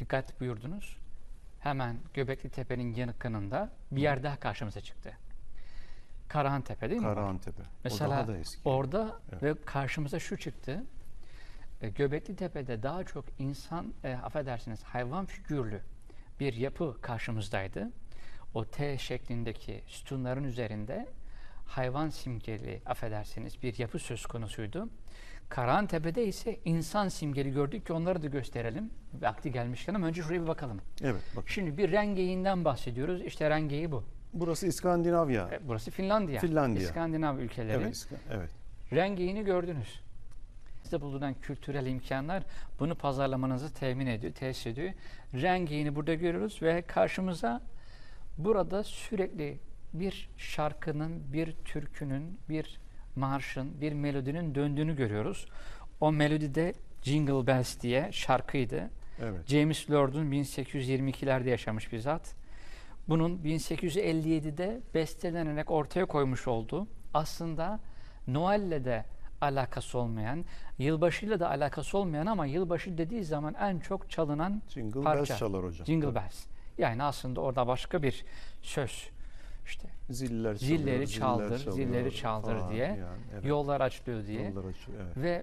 dikkat buyurdunuz. Hemen Göbekli Tepe'nin yanıkınında bir yer daha karşımıza çıktı. Karahan Tepe değil mi? Karahantepe. Mesela o daha da eski. orada Evet. ve karşımıza şu çıktı. E, Göbekli Tepe'de daha çok insan, e, affedersiniz hayvan figürlü bir yapı karşımızdaydı. O T şeklindeki sütunların üzerinde hayvan simgeli, affedersiniz bir yapı söz konusuydu. Karahan Tepe'de ise insan simgeli gördük ki onları da gösterelim. Vakti gelmişken ama önce şuraya bir bakalım. Evet bak. Şimdi bir rengeyinden bahsediyoruz. İşte rengeyi bu. Burası İskandinavya. E, Burası Finlandiya. Finlandiya. İskandinav ülkeleri. Evet. Evet. Rengiyini gördünüz. Sizde bulunan kültürel imkanlar bunu pazarlamanızı temin ediyor, tesis ediyor. Rengiyini burada görüyoruz ve karşımıza burada sürekli bir şarkının, bir türkünün, bir marşın, bir melodinin döndüğünü görüyoruz. O melodi de Jingle Bells diye şarkıydı. Evet. James Lord'un 1822'lerde yaşamış bir zat. Bunun 1857'de bestelenerek ortaya koymuş olduğu aslında Noel'le de alakası olmayan, yılbaşıyla da alakası olmayan ama yılbaşı dediği zaman en çok çalınan Jingle parça. Bells çalar hocam. Jingle. Bells. Yani aslında orada başka bir söz. İşte Ziller çalıyor, Zilleri ziller çaldır, çalıyor zilleri çaldır falan diye yani, evet. yollar açılıyor diye. Yollar açıyor, evet. Ve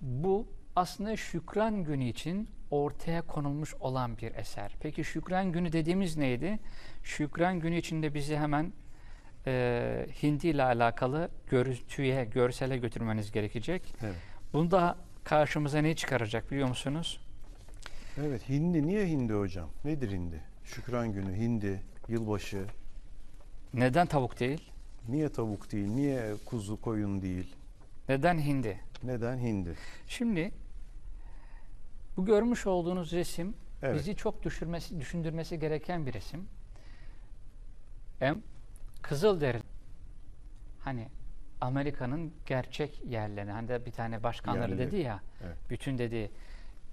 bu aslında Şükran Günü için ortaya konulmuş olan bir eser. Peki Şükran Günü dediğimiz neydi? Şükran Günü içinde bizi hemen e, Hindi ile alakalı görüntüye, görsele götürmeniz gerekecek. Evet. Bunda karşımıza ne çıkaracak biliyor musunuz? Evet, hindi. Niye hindi hocam? Nedir hindi? Şükran günü, hindi, yılbaşı. Neden tavuk değil? Niye tavuk değil? Niye kuzu, koyun değil? Neden hindi? Neden hindi? Şimdi bu görmüş olduğunuz resim Evet. bizi çok düşürmesi, düşündürmesi gereken bir resim. Hem Kızılderi hani Amerika'nın gerçek yerlerini hani de bir tane başkanları Yerleri. dedi ya Evet. bütün dedi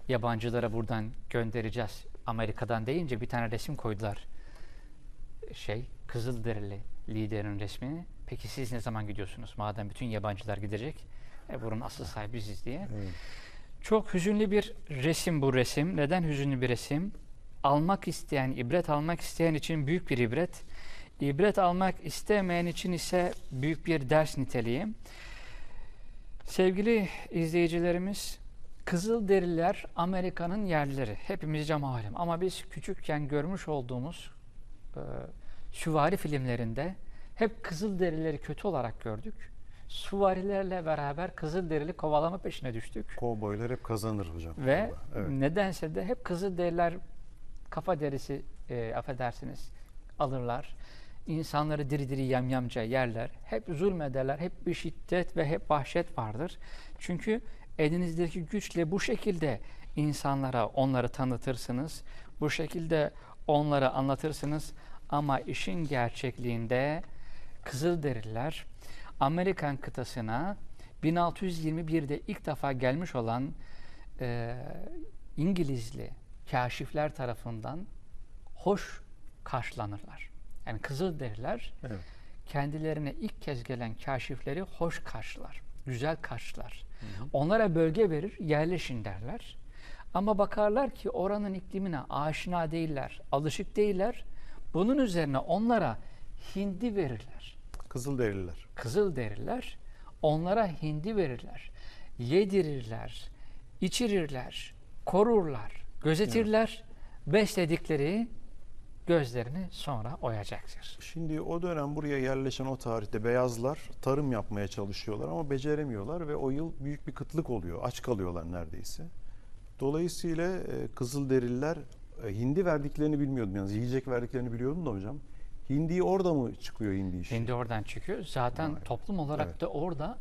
yabancılara buradan göndereceğiz Amerika'dan deyince bir tane resim koydular şey Kızılderili liderin resmini. Peki siz ne zaman gidiyorsunuz? Madem bütün yabancılar gidecek, e, buranın asıl sahibi biziz diye. Evet. Çok hüzünlü bir resim bu resim. Neden hüzünlü bir resim? Almak isteyen, ibret almak isteyen için büyük bir ibret. İbret almak istemeyen için ise büyük bir ders niteliği. Sevgili izleyicilerimiz, Kızılderililer Amerika'nın yerlileri. Hepimizce malum. Ama biz küçükken görmüş olduğumuz e, süvari filmlerinde hep Kızılderilileri kötü olarak gördük. Süvarilerle beraber Kızılderili kovalama peşine düştük. Kovboylar hep kazanır hocam. Ve Evet. nedense de hep Kızılderililer kafa derisi e, affedersiniz alırlar. İnsanları diri diri yamyamca yerler. Hep zulmederler. Hep bir şiddet ve hep vahşet vardır. Çünkü elinizdeki güçle bu şekilde insanlara onları tanıtırsınız. Bu şekilde onları anlatırsınız. Ama işin gerçekliğinde Kızılderililer Amerikan kıtasına 1621'de ilk defa gelmiş olan e, İngilizli kaşifler tarafından hoş karşılanırlar. Yani Kızılderililer Evet. kendilerine ilk kez gelen kaşifleri hoş karşılar, güzel karşılar. Onlara bölge verir, yerleşin derler. Ama bakarlar ki oranın iklimine aşina değiller, alışık değiller. Bunun üzerine onlara hindi verirler. Kızılderililer. Kızıl deriler, onlara hindi verirler, yedirirler, içirirler, korurlar, gözetirler, besledikleri gözlerini sonra oyacaktır. Şimdi o dönem buraya yerleşen o tarihte beyazlar tarım yapmaya çalışıyorlar ama beceremiyorlar ve o yıl büyük bir kıtlık oluyor. Aç kalıyorlar neredeyse. Dolayısıyla e, Kızılderililer hindi verdiklerini bilmiyordum yalnız. Yiyecek verdiklerini biliyordum da hocam. Hindiyi orada mı çıkıyor hindi işi? Hindi oradan çıkıyor. Zaten Vay. toplum olarak Evet. da orada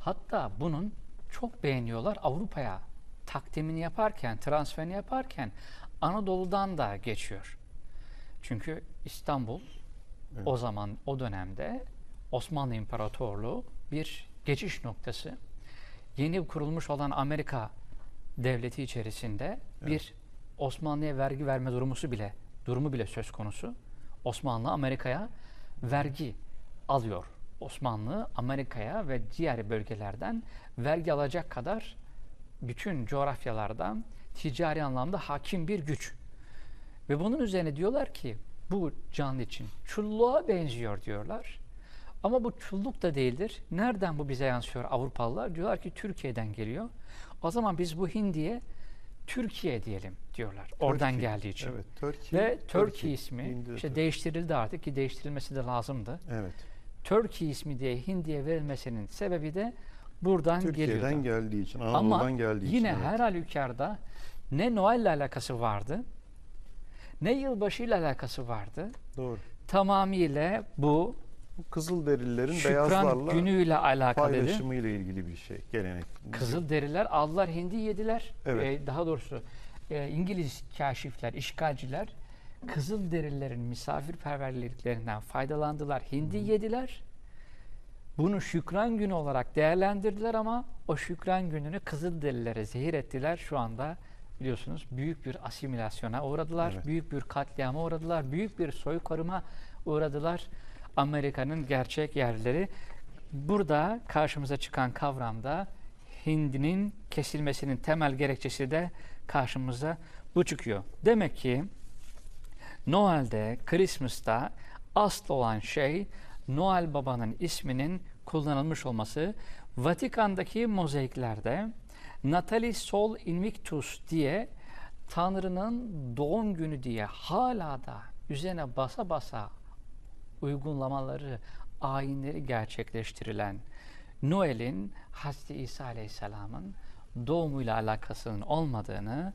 hatta bunun çok beğeniyorlar Avrupa'ya takdimini yaparken, transferini yaparken Anadolu'dan da geçiyor. Çünkü İstanbul Evet. o zaman o dönemde Osmanlı İmparatorluğu bir geçiş noktası. Yeni kurulmuş olan Amerika devleti içerisinde bir Osmanlı'ya vergi verme durumusu bile durumu bile söz konusu. Osmanlı Amerika'ya vergi alıyor. Osmanlı Amerika'ya ve diğer bölgelerden vergi alacak kadar bütün coğrafyalardan ticari anlamda hakim bir güç. Ve bunun üzerine diyorlar ki bu canlı için çulluğa benziyor diyorlar. Ama bu çulluk da değildir. Nereden bu bize yansıyor Avrupalılar? Diyorlar ki Türkiye'den geliyor. O zaman biz bu hindiye Türkiye diyelim diyorlar. Oradan Turkey. geldiği için. Evet, Turkey. Ve Turkey ismi Hindi işte değiştirildi artık ki değiştirilmesi de lazımdı. Evet. Turkey ismi diye Hindi'ye verilmesinin sebebi de buradan Türkiye'den geliyordu. geldiği için, Ama Anadolu'dan geldiği için. yine evet. her halükarda ne Noel ile alakası vardı, ne yılbaşı ile alakası vardı. Doğru. Tamamıyla bu Bu Kızılderililerin Şükran beyazlarla günüyle alakalı. paylaşımı ile ilgili bir şey. Gelenek. Kızılderililer aldılar hindi yediler. Evet. Ee, daha doğrusu e, İngiliz kaşifler, işgalciler Kızılderililerin misafirperverliklerinden faydalandılar. Hindi yediler. Bunu şükran günü olarak değerlendirdiler ama o şükran gününü Kızılderililere zehir ettiler. Şu anda biliyorsunuz büyük bir asimilasyona uğradılar. Evet. Büyük bir katliama uğradılar. Büyük bir soykırıma uğradılar. Amerika'nın gerçek yerleri. Burada karşımıza çıkan kavramda hindinin kesilmesinin temel gerekçesi de karşımıza bu çıkıyor. Demek ki Noel'de, Christmas'ta asıl olan şey Noel Baba'nın isminin kullanılmış olması. Vatikan'daki mozaiklerde Natalis Sol Invictus diye Tanrı'nın doğum günü diye hala da üzerine basa basa uygulamaları, ayinleri gerçekleştirilen Noel'in Hazreti İsa Aleyhisselam'ın doğumuyla alakasının olmadığını